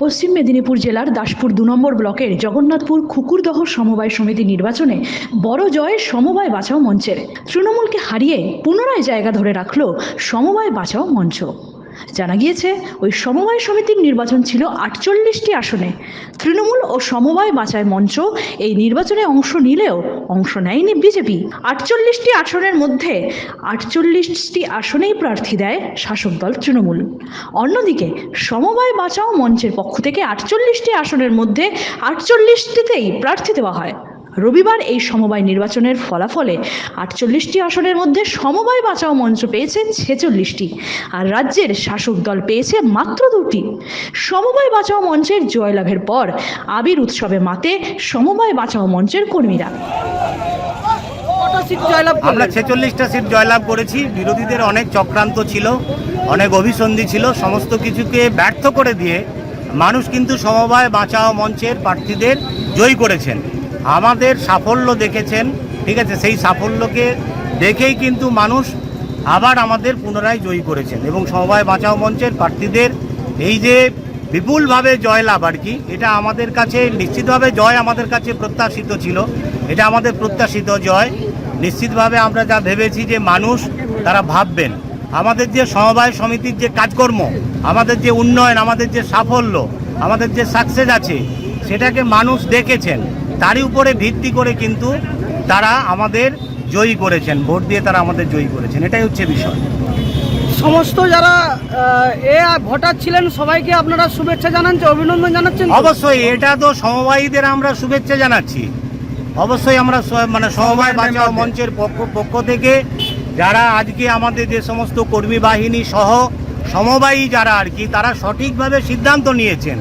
পশ্চিম মেদিনীপুর জেলার দাসপুর দু নম্বর ব্লকের জগন্নাথপুর খুকুরদহ সমবায় সমিতি নির্বাচনে বড় জয় সমবায় বাঁচাও মঞ্চের। তৃণমূলকে হারিয়ে পুনরায় জায়গা ধরে রাখল সমবায় বাঁচাও মঞ্চ। জানা গিয়েছে, ওই সমবায় সমিতির নির্বাচন ছিল আটচল্লিশটি আসনে। তৃণমূল ও সমবায় বাঁচায় মঞ্চ এই নির্বাচনে অংশ নিলেও অংশ নেয়নি বিজেপি। আটচল্লিশটি আসনের মধ্যে আটচল্লিশটি আসনেই প্রার্থী দেয় শাসক দল তৃণমূল। অন্যদিকে, সমবায় বাঁচাও মঞ্চের পক্ষ থেকে আটচল্লিশটি আসনের মধ্যে আটচল্লিশটিতেই প্রার্থী দেওয়া হয়। রবিবার এই সমবায় নির্বাচনের ফলাফলে আটচল্লিশটি আসনের মধ্যে সমবায় বাঁচাও মঞ্চ পেয়েছে ছেচল্লিশটি আর রাজ্যের শাসক দল পেয়েছে মাত্র দুটি। সমবায় বাঁচাও মঞ্চের জয়লাভের পর আবির উৎসবে মাতে সমবায় বাঁচাও মঞ্চের কর্মীরা। সিট জয়লাভ আমরা ছেচল্লিশটা সিট জয়লাভ করেছি। বিরোধীদের অনেক চক্রান্ত ছিল অনেক অভিসন্ধি ছিল সমস্ত কিছুকে ব্যর্থ করে দিয়ে মানুষ কিন্তু সমবায় বাঁচাও মঞ্চের প্রার্থীদের জয়ী করেছেন। আমাদের সাফল্য দেখেছেন, ঠিক আছে? সেই সাফল্যকে দেখেই কিন্তু মানুষ আবার আমাদের পুনরায় জয়ী করেছেন এবং সমবায় বাঁচাও মঞ্চের প্রার্থীদের এই যে বিপুলভাবে জয়লাভ আর কি, এটা আমাদের কাছে নিশ্চিতভাবে জয় আমাদের কাছে প্রত্যাশিত ছিল। এটা আমাদের প্রত্যাশিত জয়। নিশ্চিতভাবে আমরা যা ভেবেছি যে মানুষ তারা ভাববেন। আমাদের যে সমবায় সমিতির যে কাজকর্ম, আমাদের যে উন্নয়ন, আমাদের যে সাফল্য, আমাদের যে সাকসেস আছে, সেটাকে মানুষ দেখেছেন। তারই উপরে ভিত্তি করে কিন্তু তারা আমাদের জয়ী করেছেন ভোট দিয়ে তারা আমাদের জয়ী করেছেন এটাই হচ্ছে বিষয়। সমস্ত যারা এ ভোটার ছিলেন সবাইকে আপনারা শুভেচ্ছা জানাচ্ছেন অভিনন্দন জানাচ্ছেন। অবশ্যই এটা তো সমবায়ীদের আমরা শুভেচ্ছা জানাচ্ছি। অবশ্যই আমরা মানে সমবায় বাঁচাও মঞ্চের পক্ষ পক্ষ থেকে যারা আজকে আমাদের যে সমস্ত কর্মী বাহিনী সহ সমবায়ী যারা আর কি তারা সঠিকভাবে সিদ্ধান্ত নিয়েছেন।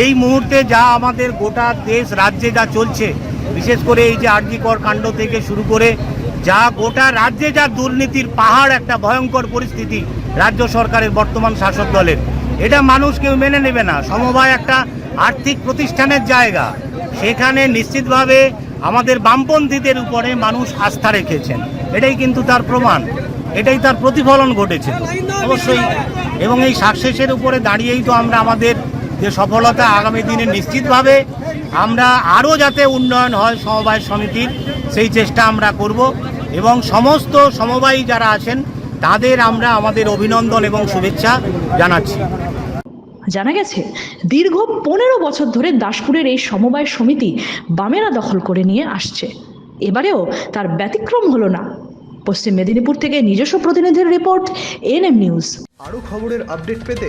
এই মুহূর্তে যা আমাদের গোটা দেশ, রাজ্যে যা চলছে, বিশেষ করে এই যে আরজিকর কাণ্ড থেকে শুরু করে যা গোটা রাজ্যে যা দুর্নীতির পাহাড়, একটা ভয়ঙ্কর পরিস্থিতি রাজ্য সরকারের বর্তমান শাসক দলের। এটা মানুষ কেউ মেনে নেবে না। সমবায় একটা আর্থিক প্রতিষ্ঠানের জায়গা। সেখানে নিশ্চিতভাবে আমাদের বামপন্থীদের উপরে মানুষ আস্থা রেখেছেন। এটাই কিন্তু তার প্রমাণ। এটাই তার প্রতিফলন ঘটেছে। অবশ্যই। এবং এই সাকসেসের উপরে দাঁড়িয়েই তো আমরা আমাদের যে সফলতা আগামী দিনে নিশ্চিতভাবে আমরা আরও যাতে উন্নয়ন হয় সমবায় সমিতির সেই চেষ্টা আমরা করব এবং সমস্ত সমবায়ী যারা আছেন তাদের আমরা আমাদের অভিনন্দন এবং শুভেচ্ছা জানাচ্ছি। জানা গেছে দীর্ঘ পনেরো বছর ধরে দাসপুরের এই সমবায় সমিতি বামেরা দখল করে নিয়ে আসছে। এবারেও তার ব্যতিক্রম হলো না। পশ্চিম মেদিনীপুর থেকে নিজস্ব প্রতিনিধির রিপোর্ট এনএম নিউজ। আরও খবরের আপডেট পেতে